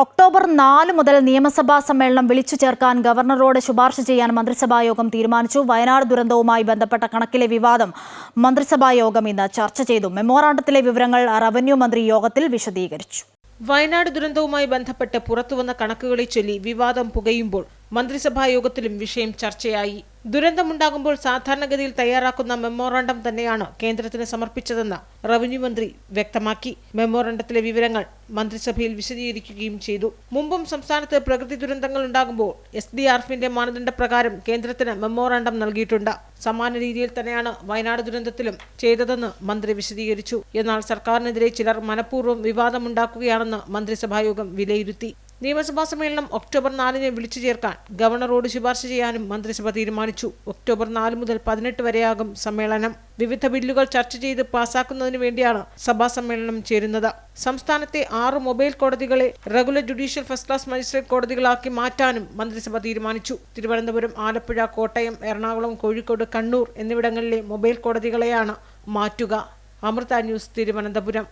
October നാല് മുതൽ നിയമസഭാ സമ്മേളനം വിളിച്ചു ചേർക്കാൻ ഗവർണറോട് ശുപാർശ ചെയ്യാൻ മന്ത്രിസഭാ യോഗം തീരുമാനിച്ചു. വയനാട് ദുരന്തവുമായി ബന്ധപ്പെട്ട കണക്കിലെ വിവാദം മന്ത്രിസഭാ യോഗം ഇന്ന് ചർച്ച ചെയ്തു. മെമ്മോറാണ്ടത്തിലെ വിവരങ്ങൾ റവന്യൂ മന്ത്രി യോഗത്തിൽ വിശദീകരിച്ചു. വയനാട് ദുരന്തവുമായി ബന്ധപ്പെട്ട് പുറത്തുവന്ന കണക്കുകളെ ചൊല്ലി വിവാദം പുകയുമ്പോൾ മന്ത്രിസഭാ യോഗത്തിലും വിഷയം ചർച്ചയായി. ദുരന്തമുണ്ടാകുമ്പോൾ സാധാരണഗതിയിൽ തയ്യാറാക്കുന്ന മെമ്മോറാണ്ടം തന്നെയാണ് കേന്ദ്രത്തിന് സമർപ്പിച്ചതെന്ന് റവന്യൂ മന്ത്രി വ്യക്തമാക്കി. മെമ്മോറാണ്ടത്തിലെ വിവരങ്ങൾ മന്ത്രിസഭയിൽ വിശദീകരിക്കുകയും ചെയ്തു. മുമ്പും സംസ്ഥാനത്ത് പ്രകൃതി ദുരന്തങ്ങൾ ഉണ്ടാകുമ്പോൾ എസ് ഡി ആർ എഫിന്റെ മാനദണ്ഡപ്രകാരം കേന്ദ്രത്തിന് മെമ്മോറാണ്ടം നൽകിയിട്ടുണ്ട്. സമാന രീതിയിൽ തന്നെയാണ് വയനാട് ദുരന്തത്തിലും ചെയ്തതെന്ന് മന്ത്രി വിശദീകരിച്ചു. എന്നാൽ സർക്കാരിനെതിരെ ചിലർ മനഃപൂർവം വിവാദമുണ്ടാക്കുകയാണെന്ന് മന്ത്രിസഭായോഗം വിലയിരുത്തി. നിയമസഭാ സമ്മേളനം ഒക്ടോബർ നാലിന് വിളിച്ചു ചേർക്കാൻ ഗവർണറോട് ശുപാർശ ചെയ്യാനും മന്ത്രിസഭ തീരുമാനിച്ചു. ഒക്ടോബർ നാല് മുതൽ പതിനെട്ട് വരെയാകും സമ്മേളനം. വിവിധ ബില്ലുകൾ ചർച്ച ചെയ്ത് പാസാക്കുന്നതിനു വേണ്ടിയാണ് സഭാ സമ്മേളനം ചേരുന്നത്. സംസ്ഥാനത്തെ ആറ് mobile കോടതികളെ regular judicial first class magistrate കോടതികളാക്കി മാറ്റാനും മന്ത്രിസഭ തീരുമാനിച്ചു. തിരുവനന്തപുരം ആലപ്പുഴ കോട്ടയം എറണാകുളം കോഴിക്കോട് കണ്ണൂർ എന്നിവിടങ്ങളിലെ മൊബൈൽ കോടതികളെയാണ് മാറ്റുക. അമൃത ന്യൂസ് തിരുവനന്തപുരം.